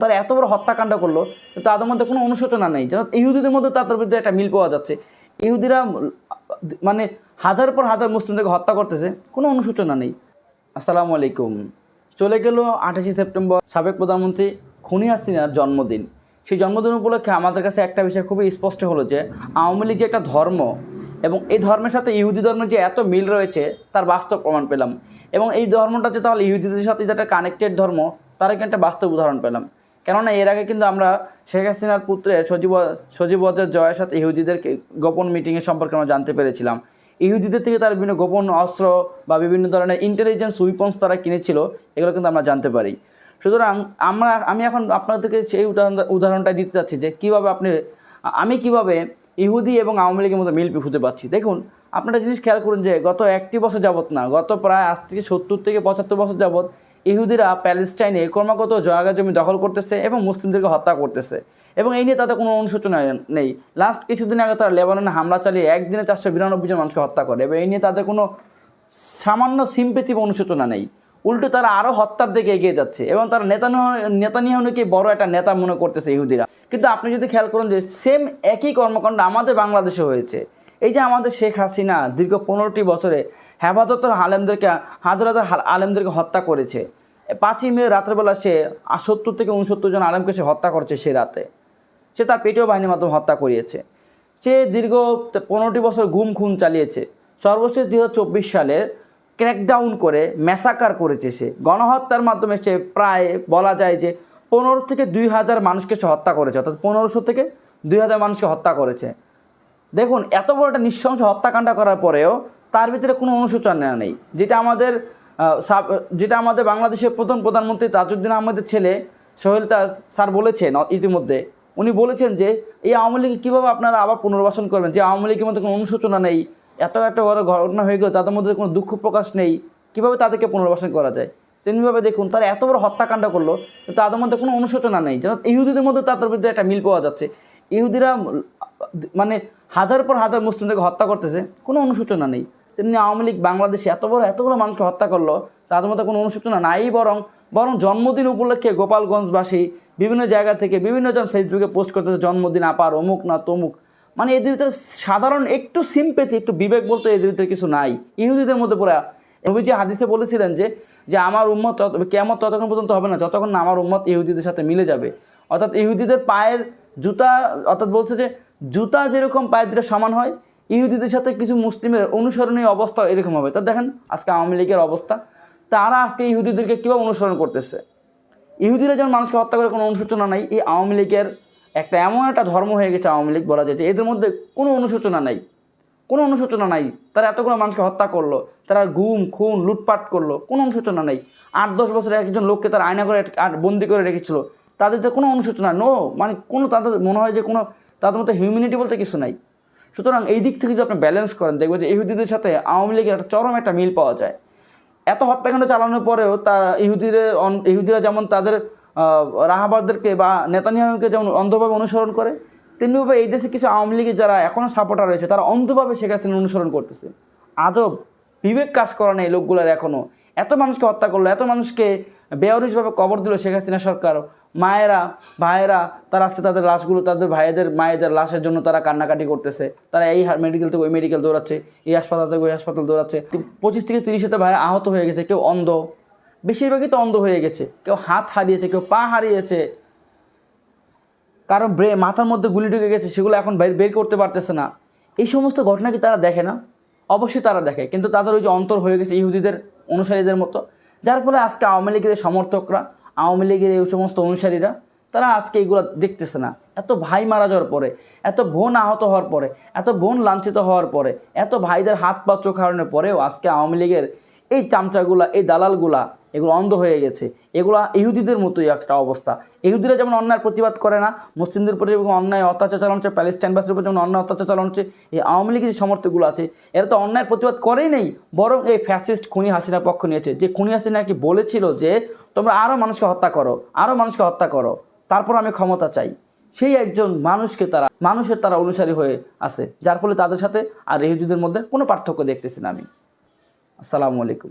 তারা এত বড় হত্যাকাণ্ড করল তাদের মধ্যে কোনো অনুশোচনা নেই। যেন ইহুদিদের মধ্যে তাদের বিরুদ্ধে একটা মিল পাওয়া যাচ্ছে। ইহুদিরা মানে হাজার পর হাজার মুসলিমদেরকে হত্যা করতেছে, কোনো অনুশোচনা নেই। আসসালামু আলাইকুম। চলে গেল আঠাশে সেপ্টেম্বর সাবেক প্রধানমন্ত্রী খুনি হাসিনার জন্মদিন। সেই জন্মদিন উপলক্ষে আমাদের কাছে একটা বিষয় খুবই স্পষ্ট হলো যে, আওয়ামী লীগ যে একটা ধর্ম এবং এই ধর্মের সাথে ইহুদি ধর্মের যে এত মিল রয়েছে, তার বাস্তব প্রমাণ পেলাম। এবং এই ধর্মটা যে তাহলে ইহুদিদের সাথে যে একটা কানেক্টেড ধর্ম, তার একটা বাস্তব উদাহরণ পেলাম। কেননা এর আগে কিন্তু আমরা শেখ হাসিনার পুত্রে সজীব সজীব জয়ের সাথে ইহুদিদের গোপন মিটিংয়ের সম্পর্কে আমরা জানতে পেরেছিলাম। ইহুদিদের থেকে তার বিভিন্ন গোপন অস্ত্র বা বিভিন্ন ধরনের ইন্টেলিজেন্স উইপন্স তারা কিনেছিল, এগুলো কিন্তু আমরা জানতে পারি। সুতরাং আমরা, আমি এখন আপনাদেরকে সেই উদাহরণ উদাহরণটা দিতে চাচ্ছি যে কীভাবে আপনি, আমি কীভাবে ইহুদি এবং আওয়ামী লীগের মধ্যে মিল খুঁজে পাচ্ছি। দেখুন, আপনারা জিনিস খেয়াল করুন যে গত একটি বছর যাবত না, গত প্রায় আজ থেকে সত্তর থেকে পঁচাত্তর বছর যাবত ইহুদিরা প্যালেস্টাইনে ক্রমাগত জায়গা জমি দখল করতেছে এবং মুসলিমদেরকে হত্যা করতেছে। এবং এই নিয়ে তাদের কোনো অনুশোচনা নেই। লাস্ট কিছুদিন আগে তারা লেবাননে হামলা চালিয়ে একদিনে চারশো বিরানব্বই জন মানুষকে হত্যা করে। এবং এই নিয়ে তাদের কোনো সামান্য সিম্পেথি বা অনুশোচনা নেই। উল্টো তারা আরও হত্যার দিকে এগিয়ে যাচ্ছে এবং তারা নেতা নেতানিয়াহুকে বড় একটা নেতা মনে করতেছে ইহুদিরা। কিন্তু আপনি যদি খেয়াল করেন যে সেম একই কর্মকাণ্ড আমাদের বাংলাদেশে হয়েছে। এই যে আমাদের শেখ হাসিনা দীর্ঘ পনেরোটি বছরে হেফাজতের আলেমদেরকে হাজার হাজার আলেমদেরকে হত্যা করেছে। পাঁচই মে রাত্রেবেলা সে সত্তর থেকে উনসত্তর জন আলেমকে সে হত্যা করছে সে রাতে। সে তার পেটেও বাহিনীর মাধ্যমে হত্যা করিয়েছে। সে দীর্ঘ পনেরোটি বছর গুম খুন চালিয়েছে। সর্বশেষ দুই হাজার চব্বিশ সালের ক্র্যাকডাউন করে ম্যাসাকার করেছে সে। গণহত্যার মাধ্যমে সে প্রায় বলা যায় যে পনেরো থেকে দুই হাজার মানুষকে সে হত্যা করেছে। অর্থাৎ পনেরোশো থেকে দুই হাজার মানুষকে হত্যা করেছে। দেখুন, এত বড় একটা নৃশংস হত্যাকাণ্ড করার পরেও তার ভিতরে কোনো অনুশোচনা নেই। যেটা আমাদের যেটা আমাদের বাংলাদেশের প্রথম প্রধানমন্ত্রী তাজউদ্দিন আহমেদের ছেলে সোহেল তাজ স্যার বলেছেন ইতিমধ্যে। উনি বলেছেন যে, এই আওয়ামী লীগ কীভাবে আপনারা আবার পুনর্বাসন করবেন? যে আওয়ামী লীগের মধ্যে কোনো অনুশোচনা নেই, এত একটা বড় ঘটনা হয়ে গেল, তাদের মধ্যে কোনো দুঃখ প্রকাশ নেই, কীভাবে তাদেরকে পুনর্বাসন করা যায়? তেমনিভাবে দেখুন, তারা এত বড় হত্যাকাণ্ড করল তাদের মধ্যে কোনো অনুশোচনা নেই। যেন ইহুদিদের মধ্যে তাদের মধ্যে একটা মিল পাওয়া যাচ্ছে। ইহুদিরা মানে হাজার পর হাজার মুসলিমদেরকে হত্যা করতেছে, কোনো অনুশোচনা নেই। তেমনি আওয়ামী লীগ বাংলাদেশে এত বড় এতগুলো মানুষকে হত্যা করল, তাদের মধ্যে কোনো অনুশোচনা নাই বরং বরং জন্মদিন উপলক্ষে গোপালগঞ্জবাসী বিভিন্ন জায়গা থেকে বিভিন্ন জন ফেসবুকে পোস্ট করতেছে, জন্মদিন আপার, অমুক না তমুক। মানে এদের ভিতরে সাধারণ একটু সিম্পেথি একটু বিবেক বলতে এদের ভিতরে কিছু নাই। ইহুদিদের মধ্যে পুরা, নবীজি হাদিসে বলেছিলেন যে যে আমার উম্মত কেমন ততক্ষণ পর্যন্ত হবে না, যতক্ষণ না আমার উম্মত ইহুদিদের সাথে মিলে যাবে। অর্থাৎ ইহুদিদের পায়ের জুতা, অর্থাৎ বলছে যে জুতা যেরকম পায়ের দুটো সমান হয়, ইহুদিদের সাথে কিছু মুসলিমের অনুসরণীয় অবস্থা এরকম হবে। তা দেখেন আজকে আওয়ামী লীগের অবস্থা। তারা আজকে ইহুদিদেরকে কীভাবে অনুসরণ করতেছে? ইহুদিরা যেমন মানুষকে হত্যা করে কোনো অনুশোচনা নাই, এই আওয়ামী লীগের একটা এমন একটা ধর্ম হয়ে গেছে আওয়ামী লীগ বলা যায় যে এদের মধ্যে কোনো অনুশোচনা নাই। কোনো অনুশোচনা নাই। তারা এতগুলো মানুষকে হত্যা করল, তারা গুম, খুন, লুটপাট করল, কোনো অনুশোচনা নেই। আট, দশ বছরে একজন লোককে তারা আয়না করে বন্দি করে রেখেছিল। তাদের কোনো অনুশোচনা নো মানে কোনো তাদের মনে হয় যে কোনো, তাদের মধ্যে হিউম্যানিটি বলতে কিছু নাই। সুতরাং এই দিক থেকে যদি আপনি ব্যালেন্স করেন, দেখবেন যে ইহুদিদের সাথে আওয়ামী লীগের একটা চরম একটা মিল পাওয়া যায়। এত হত্যাকাণ্ড চালানোর পরেও তা ইহুদিদের ইহুদিরা যেমন তাদের রাহাবাদদেরকে বা নেতানিয়াহুকে যেমন অন্ধভাবে অনুসরণ করে, তেমনিভাবে এই দেশে কিছু আওয়ামী লীগের যারা এখনও সাপোর্টার রয়েছে, তারা অন্ধভাবে হাসিনা অনুসরণ করতেছে। আজব বিবেক কাজ করা নেই লোকগুলোর এখনও এত মানুষকে হত্যা করল, এত মানুষকে বেয়ারিশভাবে কবর দিল শেখ হাসিনা সরকার। মায়েরা, ভাইয়েরা, তারা আজকে তাদের লাশগুলো তাদের ভাইয়েদের মায়েদের লাশের জন্য তারা কান্নাকাটি করতেছে। তারা এই মেডিকেল থেকে ওই মেডিকেল দৌড়াচ্ছে, এই হাসপাতাল থেকে ওই হাসপাতাল দৌড়াচ্ছে। পঁচিশ থেকে তিরিশে ভাই আহত হয়ে গেছে, কেউ অন্ধ। বেশিরভাগই তো অন্ধ হয়ে গেছে। কেউ হাত হারিয়েছে, কেউ পা হারিয়েছে। কারণ ব্রে মাথার মধ্যে গুলি ঢুকে গেছে, সেগুলো এখন বের করতে পারতেছে না। এই সমস্ত ঘটনা কি তারা দেখে না? অবশ্যই তারা দেখে, কিন্তু তাদের ওই যে অন্তর হয়ে গেছে ইহুদিদের অনুসারীদের মতো। যার ফলে আজকে আওয়ামী লীগের সমর্থকরা, আওয়ামী লীগের এই সমস্ত অনুসারীরা, তারা আজকে এগুলো দেখতেছে না। এত ভাই মারা যাওয়ার পরে, এত বোন আহত হওয়ার পরে, এত বোন লাঞ্ছিত হওয়ার পরে, এত ভাইদের হাত পা চোখ হারানোর পরেও আজকে আওয়ামী লীগের এই চামচাগুলা, এই দালালগুলা এগুলো অন্ধ হয়ে গেছে। এগুলা ইহুদিদের মতোই একটা অবস্থা। ইহুদিরা যেমন অন্যায় প্রতিবাদ করে না, মুসলিমদের উপরে যেমন অন্যায় অত্যাচার চালানো হচ্ছে প্যালেস্টাইনবাসীর উপর যেমন অন্যায় অত্যাচার চালানো হচ্ছে, এই আওয়ামী লীগের যে সমর্থকগুলো আছে, এরা তো অন্যায় প্রতিবাদ করেই নেই, বরং এই ফ্যাসিস্ট খুনি হাসিনার পক্ষ নিয়েছে। যে খুনি হাসিনা কি বলেছিল যে, তোমরা আরও মানুষকে হত্যা করো আরও মানুষকে হত্যা করো, তারপর আমি ক্ষমতা চাই। সেই একজন মানুষকে তারা, মানুষের তারা অনুসারী হয়ে আছে, যার ফলে তাদের সাথে আর ইহুদিদের মধ্যে কোনো পার্থক্য দেখতেছি না আমি। আসসালামু আলাইকুম।